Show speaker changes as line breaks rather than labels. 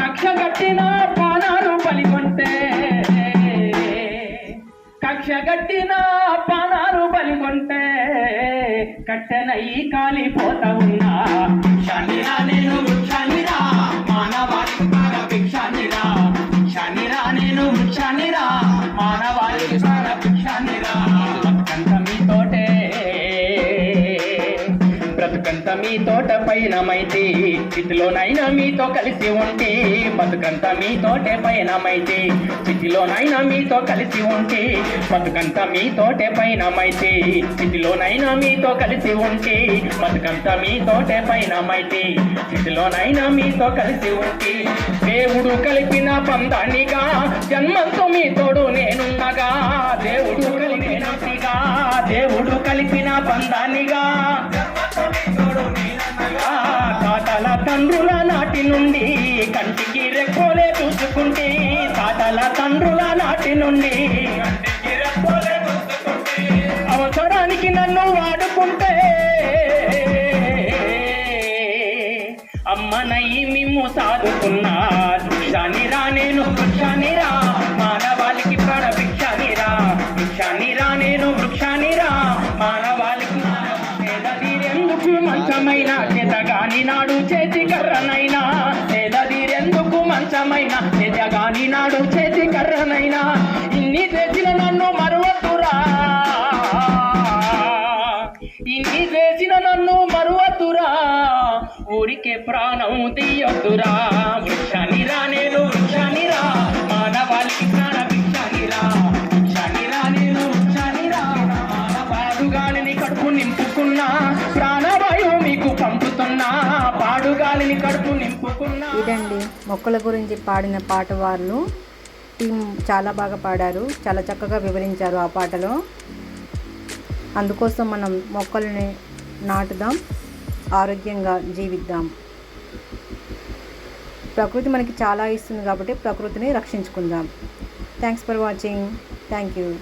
కక్ష కట్టిన పానాలు బలిగొంటే కక్ష కట్టిన పానాలు బలిగొంటే కట్టెనయ్యి కాలిపోతావు. బ్రతుకంతా మీ తోట పైనమైతే చితిలోనైనా మీతో కలిసి ఉంటే బతుకంతా మీ తోటే పైనమైతే చితిలోనైనా మీతో కలిసి ఉంటే బతుకంతా మీ తోటే పైనమైతే చితిలోనైనా మీతో కలిసి ఉంటే బతుకంతా మీ తోటే పైనమైతే చితిలోనైనా మీతో కలిసి ఉంటే. దేవుడు కలిపిన పందానిగా జన్మంతో మీ తోడు నేనున్నగా దేవుడు కలిపిన దేవుడు కలిపిన పందానిగా నుండి కంటికి రెప్పోలే చూసుకుంటే తాతల తండ్రుల నాటి నుండి అవసరానికి నన్ను వాడుకుంటే. అమ్మనయ్యి మిమ్ము సాదుకున్నా వృక్షానిరా నేను వృక్షానిరా మానవాళికి ప్రాణ భిక్షానిరా భిక్షానిరా నేను వృక్షానిరా మానవాళికి పేదదీరెందుకు మంచమైన చేతగాని నాడు చేతి కర్రనైనా చేతి ఇన్ని చేసిన నన్ను మరువతురా ఇన్ని చేసిన నన్ను మరువతురా ఊరికే ప్రాణం తీయొద్దురా. వృక్షానిరా నేను వృక్షానిరా. మానవాళికి ప్రాణ భిక్షానిరా వృక్షానిరా నేను వృక్షానిరా. పాడుగాలిని కడుపు నింపుకున్నా. ప్రాణవాయువు మీకు పంపుతున్నా. పాడుగాలిని కడుపు నింపుకున్నా.
ఇదండి మొక్కల గురించి పాడిన పాట వాళ్ళు. టీం చాలా బాగా పాడారు. చాలా చక్కగా వివరించారు ఆ పాటలో. అందుకోసం మనం మొక్కల్ని నాటుదాం. ఆరోగ్యంగా జీవిద్దాం. ప్రకృతి మనకి చాలా ఇస్తుంది కాబట్టి ప్రకృతిని రక్షించుకుందాం. Thanks for watching thank you